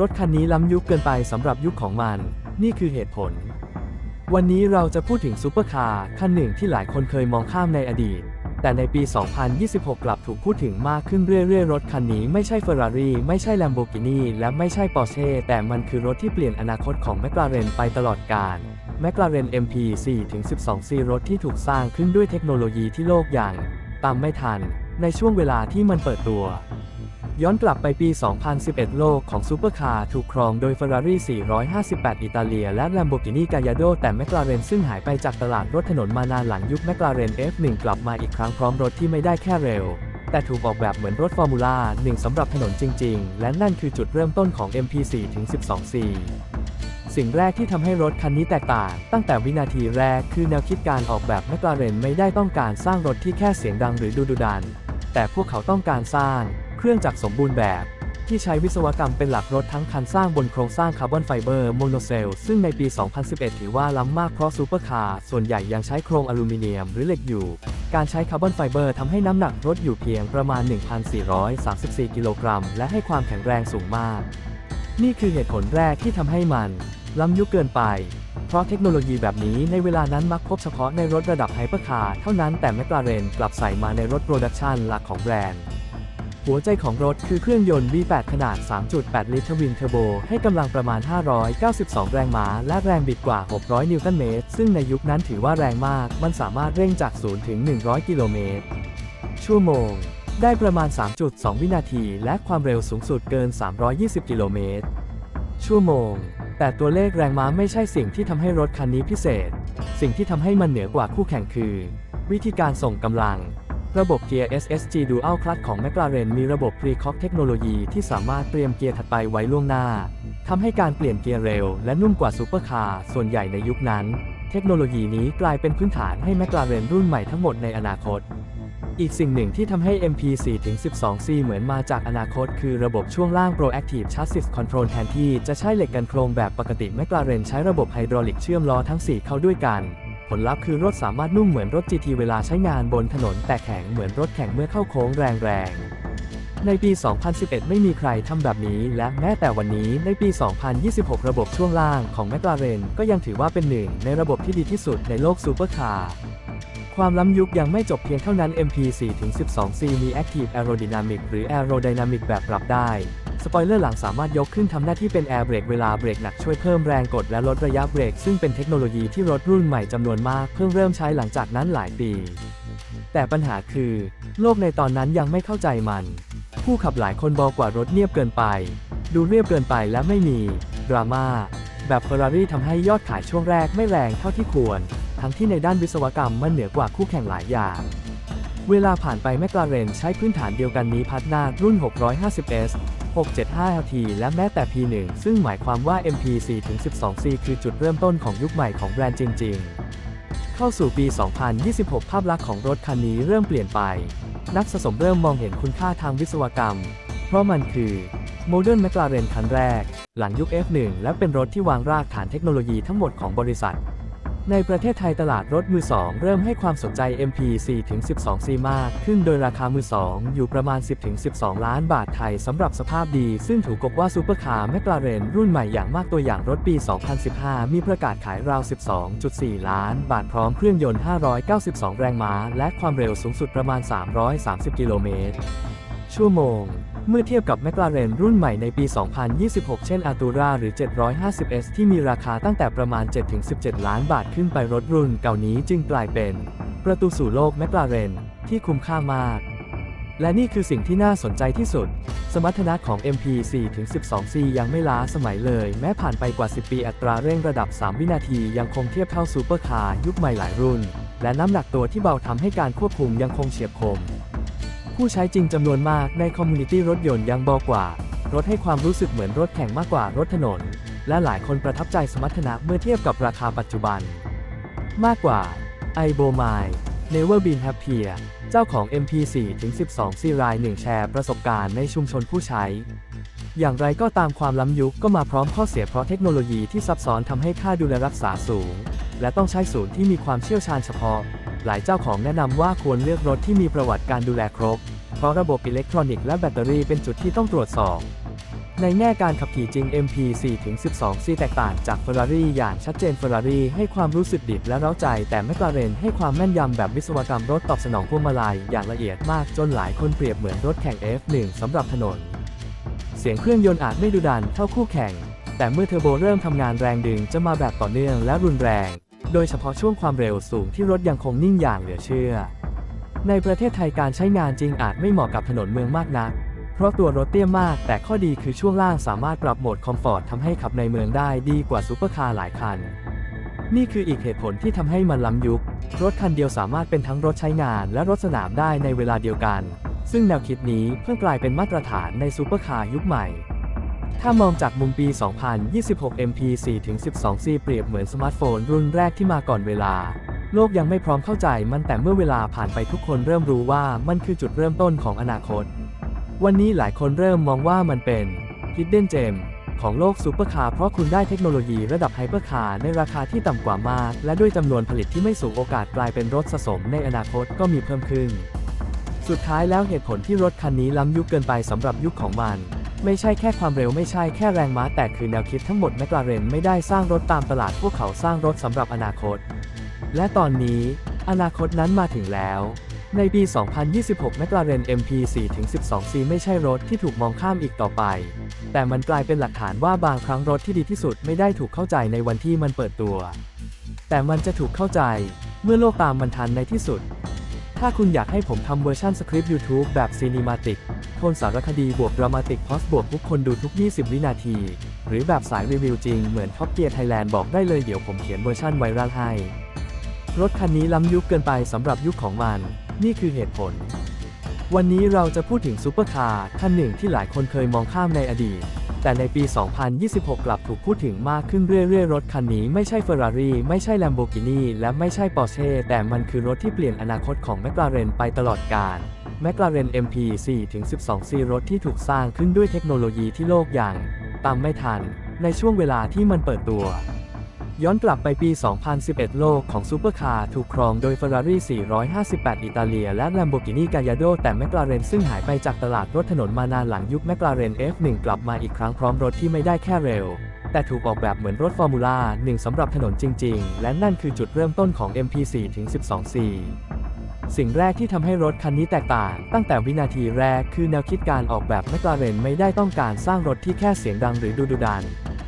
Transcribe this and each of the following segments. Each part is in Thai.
รถคันนี้ล้ำยุคเกินไปสำหรับยุคของมัน นี่คือเหตุผล วันนี้เราจะพูดถึงซูเปอร์คาร์คันหนึ่งที่หลายคนเคยมองข้ามในอดีต แต่ในปี 2026 กลับถูกพูดถึงมากขึ้นเรื่อยๆ รถคันนี้ไม่ใช่ Ferrari ไม่ใช่ Lamborghini และไม่ใช่ Porsche แต่มันคือรถที่เปลี่ยนอนาคตของ McLaren ไปตลอดกาล McLaren MP 4-12 C รถที่ถูกสร้างขึ้นด้วยเทคโนโลยีที่โลกอย่าง ตามไม่ทัน ในช่วงเวลาที่มันเปิดตัว ย้อนกลับไปปี 2011 โลกของซูเปอร์คาร์ถูกครองโดย Ferrari 458 อิตาเลีย และ Lamborghini Gallardo แต่ McLaren ซึ่งหายไปจากตลาดรถถนนมานานหลังยุค McLaren F1 กลับมาอีกครั้งพร้อมรถที่ไม่ได้แค่เร็ว แต่ถูกออกแบบเหมือนรถฟอร์มูล่า1สำหรับถนนจริง ๆ และนั่นคือจุดเริ่มต้นของ MP4 ถึง 12C สิ่งแรกที่ทำให้รถคันนี้แตกต่าง ตั้งแต่วินาทีแรกคือแนวคิดการออกแบบ McLaren ไม่ได้ต้องการสร้างรถที่แค่เสียงดังหรือดูดุดัน แต่พวกเขาต้องการสร้าง เครื่องจักรสมบูรณ์แบบ ที่ใช้วิศวกรรมเป็นหลักรถทั้งคันสร้างบนโครงสร้างคาร์บอนไฟเบอร์โมโนเซลซึ่งในปี 2011 ถือว่าล้ำมากเพราะซูเปอร์คาร์ส่วนใหญ่ยังใช้โครงอลูมิเนียมหรือเหล็กอยู่ การใช้คาร์บอนไฟเบอร์ทำให้น้ำหนักรถอยู่เพียงประมาณ 1,434 กิโลกรัม และให้ความแข็งแรงสูงมาก นี่คือเหตุผลแรกที่ทำให้มัน ล้ำยุคเกินไปเพราะเทคโนโลยีแบบนี้ในเวลานั้นมักพบเฉพาะในรถระดับไฮเปอร์คาร์เท่านั้นแต่แมคลาเรนกลับใส่มาในรถโปรดักชันหลักของแบรนด์ หัวใจของรถคือเครื่องยนต์ V8 ขนาด 3.8 ลิตรทวินเทอร์โบ ให้กำลังประมาณ 592 แรงม้า และแรงบิดกว่า 600 นิวตันเมตร ซึ่งในยุคนั้นถือว่าแรงมาก มันสามารถเร่งจาก 0 ถึง 100 กิโลเมตร ชั่วโมง ได้ประมาณ 3.2 วินาที และความเร็วสูงสุดเกิน 320 กิโลเมตร ชั่วโมง แต่ตัวเลขแรงม้าไม่ใช่สิ่งที่ทำให้รถคันนี้พิเศษ สิ่งที่ทำให้มันเหนือกว่าคู่แข่งคือ วิธีการส่งกำลัง ระบบเกียร์ SSG Dual Clutch ของ McLaren มีระบบ Precock เทคโนโลยีที่สามารถเตรียมเกียร์ถัดไปไว้ล่วงหน้า ทำให้การเปลี่ยนเกียร์เร็วและนุ่มกว่าซูเปอร์คาร์ส่วนใหญ่ในยุคนั้น เทคโนโลยีนี้กลายเป็นพื้นฐานให้ McLaren รุ่นใหม่ทั้งหมดในอนาคต อีกสิ่งหนึ่งที่ทำให้ MP4 ถึง 12C เหมือนมาจากอนาคต คือระบบช่วงล่าง Proactive Chassis Control แทนที่จะใช้เหล็กกันโครงแบบปกติ McLaren ใช้ระบบไฮดรอลิกเชื่อมล้อทั้ง 4 เข้าด้วยกัน ผลลัพธ์คือรถสามารถนุ่มเหมือนรถ GT เวลาใช้งานบนถนน แต่แข็งเหมือนรถแข่งเมื่อเข้าโค้งแรงๆ ในปี 2011 ไม่มีใครทำแบบนี้ และแม้แต่วันนี้ในปี 2026 ระบบช่วงล่างของ McLaren ก็ยังถือว่าเป็นหนึ่งในระบบที่ดีที่สุดในโลกซูเปอร์คาร์ความล้ำยุคยังไม่จบเพียงเท่านั้น MP4 ถึง 12C มี Active Aerodynamic หรือ Aerodynamic แบบปรับได้ สปอยเลอร์หลังสามารถยกขึ้นทำหน้าที่เป็น Air Brake เวลาเบรกหนักช่วยเพิ่มแรงกดและลดระยะเบรก ซึ่งเป็นเทคโนโลยีที่รถรุ่นใหม่จำนวนมากเพิ่งเริ่มใช้หลังจากนั้นหลายปี แต่ปัญหาคือ โลกในตอนนั้นยังไม่เข้าใจมัน ผู้ขับหลายคนบอกว่ารถเนียบเกินไป ดูเรียบเกินไปและไม่มีดราม่าแบบ Ferrari ทำให้ยอดขายช่วงแรกไม่แรงเท่าที่ควร ทั้งที่ในด้านวิศวกรรมมันเหนือกว่าคู่แข่งหลายอย่างเวลาผ่านไปแมคลาเรนใช้พื้นฐานเดียวกันนี้พัฒนารุ่น 650S 675LT และแม้แต่ P1 ซึ่งหมายความว่า MP4 ถึง 12C คือจุดเริ่มต้นของยุคใหม่ของแบรนด์จริง ๆ เข้าสู่ปี 2026 ภาพลักษณ์ของรถคันนี้เริ่มเปลี่ยนไป นักสะสมเริ่มมองเห็นคุณค่าทางวิศวกรรม เพราะมันคือโมเดิร์นแมคลาเรนคันแรก หลังยุค F1 และเป็นรถที่วางรากฐานเทคโนโลยีทั้งหมดของบริษัท ในประเทศไทยตลาดรถมือ 2 เริ่มให้ความสนใจ MP4 ถึง 12C มาก ขึ้นโดยราคามือ 2 อยู่ประมาณ 10ถึง12 ล้านบาทไทยสำหรับสภาพดี ซึ่งถูกกบว่าซูเปอร์คาร์แมคลาเรนรุ่นใหม่อย่างมากตัวอย่างรถปี 2015 มีประกาศขายราว 12.4 ล้านบาทพร้อมเครื่องยนต์ 592 แรงม้า และความเร็วสูงสุดประมาณ 330 กิโลเมตรชั่วโมง เมื่อเทียบกับแมคลาเรนรุ่นใหม่ในปี 2026 เช่น a r t u r a หรือ 750S ที่มีราคาตั้งแต่ประมาณ 7-17 ล้านบาทขึ้นไปรถรุ่นเก่านี้จึงกลายเป็น ประตูสู่โลกแมคลาเรนที่คุ้มค่ามาก และนี่คือสิ่งที่น่าสนใจที่สุด สมรรถนะของ MP4-12C ยังไม่ล้าสมัยเลย แม้ผ่านไปกว่า 10 ปีอัตราเร่งระดับ 3 วินาทียังคงเทียบเท่าซูเปอร์คาร์ยุคใหม่หลายรุ่น และน้ำหนักตัวที่เบาทำให้การควบคุมยังคงเฉียบคม ผู้ใช้จริงจำนวนมากในคอมมูนิตี้รถยนต์ยังบอกว่า รถให้ความรู้สึกเหมือนรถแข่งมากกว่ารถถนน และหลายคนประทับใจสมรรถนะเมื่อเทียบกับราคาปัจจุบัน มากกว่า i b o m i Never Been Happier เจ้าของ MP4 ถึง 12 ซีรายหนึ่งแชร์ประสบการณ์ในชุมชนผู้ใช้ อย่างไรก็ตามความล้ำยุคก็มาพร้อมข้อเสียเพราะเทคโนโลยีที่ซับซ้อนทำให้ค่าดูแลรักษาสูง และต้องใช้ศูนย์ที่มีความเชี่ยวชาญเฉพาะ หลายเจ้าของแนะนำว่าควรเลือกรถที่มีประวัติการดูแลครบ เพราะระบบอิเล็กทรอนิกส์และแบตเตอรี่เป็นจุดที่ต้องตรวจสอบ ในแง่การขับขี่จริง MP4 ถึง 12C แตกต่างจาก Ferrari อย่างชัดเจน Ferrari ให้ความรู้สึกดิบและเร้าใจ แต่ McLaren ให้ความแม่นยำแบบวิศวกรรมรถตอบสนองพวงมาลัยอย่างละเอียดมากจนหลายคนเปรียบเหมือนรถแข่ง F1 สำหรับถนน เสียงเครื่องยนต์อาจไม่ดุดันเท่าคู่แข่ง แต่เมื่อเทอร์โบเริ่มทำงานแรงดึงจะมาแบบต่อเนื่องและรุนแรง โดยเฉพาะช่วงความเร็วสูงที่รถยังคงนิ่งอย่างเหลือเชื่อ ในประเทศไทยการใช้งานจริงอาจไม่เหมาะกับถนนเมืองมากนัก เพราะตัวรถเตี้ยมาก แต่ข้อดีคือช่วงล่างสามารถปรับโหมดคอมฟอร์ตทำให้ขับในเมืองได้ดีกว่าซูเปอร์คาร์หลายคัน นี่คืออีกเหตุผลที่ทำให้มันล้ำยุค รถคันเดียวสามารถเป็นทั้งรถใช้งานและรถสนามได้ในเวลาเดียวกัน ซึ่งแนวคิดนี้เพิ่งกลายเป็นมาตรฐานในซูเปอร์คาร์ยุคใหม่ ถ้ามองจากมุมปี 2026 MP 4-12C เปรียบเหมือนสมาร์ทโฟนรุ่นแรกที่มาก่อนเวลา โลกยังไม่พร้อมเข้าใจมันแต่เมื่อเวลาผ่านไปทุกคนเริ่มรู้ว่ามันคือจุดเริ่มต้นของอนาคต วันนี้หลายคนเริ่มมองว่ามันเป็น Hidden Gem ของโลกซูเปอร์คาร์เพราะคุณได้เทคโนโลยีระดับไฮเปอร์คาร์ในราคาที่ต่ำกว่ามาก และด้วยจำนวนผลิตที่ไม่สูงโอกาสกลายเป็นรถสะสมในอนาคตก็มีเพิ่มขึ้น สุดท้ายแล้วเหตุผลที่รถคันนี้ล้ำยุคเกินไปสำหรับยุคของมัน ไม่ใช่แค่ความเร็วไม่ใช่แค่แรงม้าแต่คือแนวคิดทั้งหมดแมคลาเรนไม่ได้สร้างรถตามตลาดพวกเขาสร้างรถสำหรับอนาคต และตอนนี้ อนาคตนั้นมาถึงแล้ว ในปี 2026 McLaren MP4 ถึง 12C ไม่ใช่รถที่ถูกมองข้ามอีกต่อไป แต่มันกลายเป็นหลักฐานว่าบางครั้งรถที่ดีที่สุดไม่ได้ถูกเข้าใจในวันที่มันเปิดตัว แต่มันจะถูกเข้าใจ เมื่อโลกตามมันทันในที่สุด ถ้าคุณอยากให้ผมทำเวอร์ชันสคริปต์ YouTube แบบซีนิมาติกโทนสารคดีบวกดรามาติกพอสบวกทุกคนดูทุก 20 วินาที หรือแบบสายรีวิวจริงเหมือนท็อปเกียร์ไทยแลนด์บอกได้เลยเดี๋ยวผมเขียนเวอร์ชันไวรัลให้ รถคันนี้ล้ำยุคเกินไปสำหรับยุคของมัน นี่คือเหตุผล วันนี้เราจะพูดถึงซูเปอร์คาร์คันหนึ่งที่หลายคนเคยมองข้ามในอดีต แต่ในปี 2026 กลับถูกพูดถึงมากขึ้นเรื่อยๆ รถคันนี้ไม่ใช่ Ferrari ไม่ใช่ Lamborghini และไม่ใช่ Porsche แต่มันคือรถที่เปลี่ยนอนาคตของ McLaren ไปตลอดกาล McLaren MP4 ถึง 12C รถที่ถูกสร้างขึ้นด้วยเทคโนโลยีที่โลกอย่าง ตามไม่ทัน ในช่วงเวลาที่มันเปิดตัว ย้อนกลับไปปี 2011 โลกของซูเปอร์คาร์ถูกครองโดย Ferrari 458 อิตาเลีย และ Lamborghini Gallardo แต่ McLaren ซึ่งหายไปจากตลาดรถถนนมานานหลังยุค McLaren F1 กลับมาอีกครั้งพร้อมรถที่ไม่ได้แค่เร็ว แต่ถูกออกแบบเหมือนรถฟอร์มูล่า1สำหรับถนนจริง ๆ และนั่นคือจุดเริ่มต้นของ MP4 ถึง 12C สิ่งแรกที่ทำให้รถคันนี้แตกต่าง ตั้งแต่วินาทีแรกคือแนวคิดการออกแบบ McLaren ไม่ได้ต้องการสร้างรถที่แค่เสียงดังหรือดูดุดัน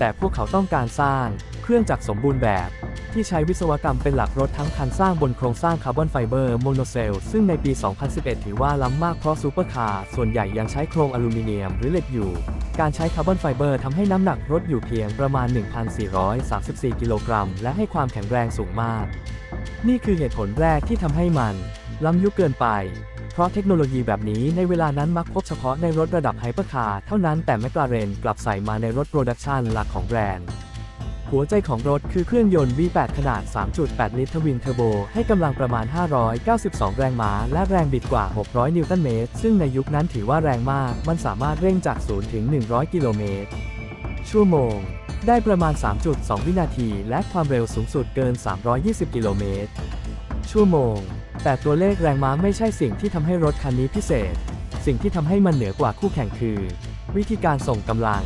แต่พวกเขาต้องการสร้างเครื่องจักรสมบูรณ์แบบ ที่ใช้วิศวกรรมเป็นหลักรถทั้งคันสร้างบนโครงสร้างคาร์บอนไฟเบอร์โมโนเซลซึ่งในปี 2011 ถือว่าล้ำมากเพราะซูเปอร์คาร์ส่วนใหญ่ยังใช้โครงอลูมิเนียมหรือเหล็กอยู่ การใช้คาร์บอนไฟเบอร์ทำให้น้ำหนักรถอยู่เพียงประมาณ 1,434 กิโลกรัม และให้ความแข็งแรงสูงมาก นี่คือเหตุผลแรกที่ทำให้มันล้ำยุคเกินไป เพราะเทคโนโลยีแบบนี้ในเวลานั้นมักพบเฉพาะในรถระดับไฮเปอร์คาร์เท่านั้นแต่ McLaren กลับใส่มาในรถโปรดักชันหลักของแบรนด์ หัวใจของรถคือเครื่องยนต์ V8 ขนาด 3.8 ลิตรทวินเทอร์โบ ให้กำลังประมาณ 592 แรงม้า และแรงบิดกว่า 600 นิวตันเมตร ซึ่งในยุคนั้นถือว่าแรงมาก มันสามารถเร่งจาก 0 ถึง 100 กิโลเมตร ชั่วโมง ได้ประมาณ 3.2 วินาที และความเร็วสูงสุดเกิน 320 กิโลเมตร ชั่วโมง แต่ตัวเลขแรงม้าไม่ใช่สิ่งที่ทำให้รถคันนี้พิเศษ สิ่งที่ทำให้มันเหนือกว่าคู่แข่งคือ วิธีการส่งกำลัง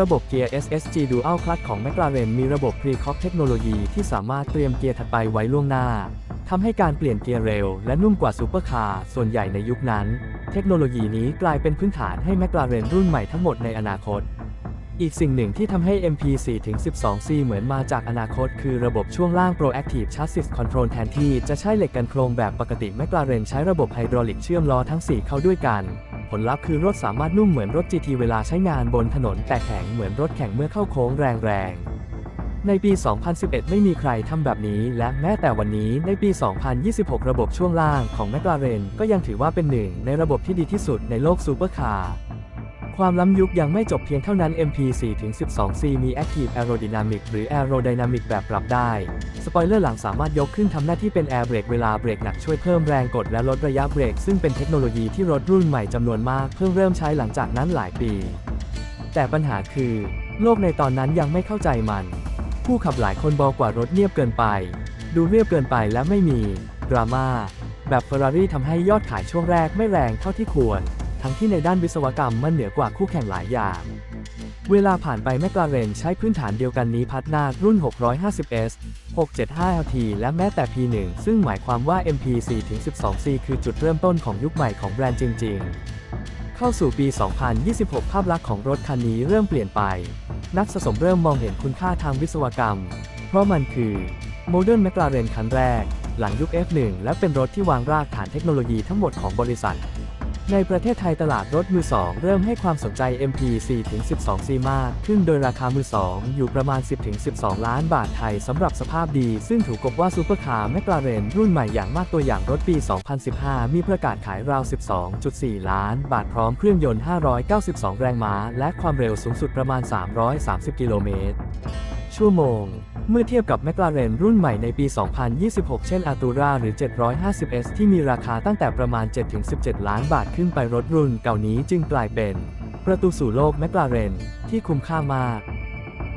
ระบบเกียร์ SSG Dual Clutch ของ McLaren มีระบบ Pre-Cock เทคโนโลยีที่สามารถเตรียมเกียร์ถัดไปไว้ล่วงหน้าทำให้การเปลี่ยนเกียร์เร็วและนุ่มกว่าซูเปอร์คาร์ส่วนใหญ่ในยุคนั้น เทคโนโลยีนี้กลายเป็นพื้นฐานให้ McLaren รุ่นใหม่ทั้งหมดในอนาคต อีกสิ่งหนึ่งที่ทำให้ MP4 ถึง 12C เหมือนมาจากอนาคต คือระบบช่วงล่าง Proactive Chassis Control แทนที่จะใช้เหล็กกันโครงแบบปกติ McLaren ใช้ระบบไฮดรอลิกเชื่อมล้อทั้ง 4 เข้าด้วยกัน ผลลัพธ์คือรถสามารถนุ่มเหมือนรถ GT เวลาใช้งานบนถนน แต่แข็งเหมือนรถแข่งเมื่อเข้าโค้งแรงๆ ในปี 2011 ไม่มีใครทำแบบนี้ และแม้แต่วันนี้ในปี 2026 ระบบช่วงล่างของ McLaren ก็ยังถือว่าเป็นหนึ่งในระบบที่ดีที่สุดในโลกซูเปอร์คาร์ ความล้ำยุคยังไม่จบเพียงเท่านั้น MP4 ถึง 12C มี Active Aerodynamic หรือ Aerodynamic แบบปรับได้ สปอยเลอร์หลังสามารถยกขึ้นทำหน้าที่เป็น Air Brake เวลาเบรกหนักช่วยเพิ่มแรงกดและลดระยะเบรก ซึ่งเป็นเทคโนโลยีที่รถรุ่นใหม่จำนวนมากเพิ่งเริ่มใช้หลังจากนั้นหลายปี แต่ปัญหาคือ โลกในตอนนั้นยังไม่เข้าใจมัน ผู้ขับหลายคนบอกว่ารถเนียบเกินไป ดูเรียบเกินไปและไม่มีดราม่าแบบ Ferrari ทำให้ยอดขายช่วงแรกไม่แรงเท่าที่ควร ทั้งที่ในด้านวิศวกรรมมันเหนือกว่าคู่แข่งหลายอย่าง เวลาผ่านไปแมคลาเรนใช้พื้นฐานเดียวกันนี้พัดหน้ารุ่น 650S 675LT และแม้แต่ P1 ซึ่งหมายความว่า MP4-12C คือจุดเริ่มต้นของยุคใหม่ของแบรนด์จริง ๆ เข้าสู่ปี 2026 ภาพลักษณ์ของรถคันนี้เริ่มเปลี่ยนไป นักสะสมเริ่มมองเห็นคุณค่าทางวิศวกรรม เพราะมันคือโมเดิร์นแมคลาเรนคันแรก หลังยุค F1 และเป็นรถที่วางรากฐานเทคโนโลยีทั้งหมดของบริษัท ในประเทศไทยตลาดรถมือสองเริ่มให้ความสนใจ MP 4ถึง12 c มาก ขึ้นโดยราคามือสองอยู่ประมาณ 10- ถึง12 ล้านบาทไทยสำหรับสภาพดี ซึ่งถูกกบว่าซูเปอร์คาร์แมคลาเรนรุ่นใหม่อย่างมากตัวอย่างรถปี 2015 มีประกาศขายราว 12.4 ล้าน บาทพร้อมเครื่องยนต์ 592 แรงม้า และความเร็วสูงสุดประมาณ 330 กิโลเมตร ชั่วโมง เมื่อเทียบกับแมคลาเรนรุ่นใหม่ในปี 2026 เช่น a r t u r a หรือ 750S ที่มีราคาตั้งแต่ประมาณ 7-17 ล้านบาทขึ้นไปรถรุ่นเก่านี้จึงกลายเป็น ประตูสู่โลกแมคลาเรนที่คุ้มค่ามาก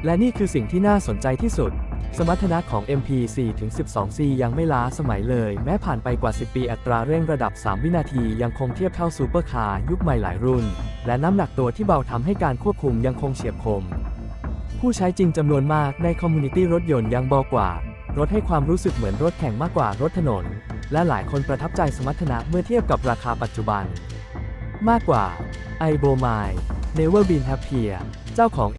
และนี่คือสิ่งที่น่าสนใจที่สุดสมรรถนะของ MP 4-12C ยังไม่ล้าสมัยเลย แม้ผ่านไปกว่า 10 ปีอัตราเร่งระดับ 3 วินาทียังคงเทียบเท่าซูเปอร์คาร์ยุคใหม่หลายรุ่น และน้ำหนักตัวที่เบาทำให้การควบคุมยังคงเฉียบคม ผู้ใช้จริงจำนวนมากในคอมมูนิตี้รถยนต์ยังบอกว่า รถให้ความรู้สึกเหมือนรถแข่งมากกว่ารถถนน และหลายคนประทับใจสมรรถนะเมื่อเทียบกับราคาปัจจุบัน มากกว่า i b o m i Never Been Happier เจ้าของ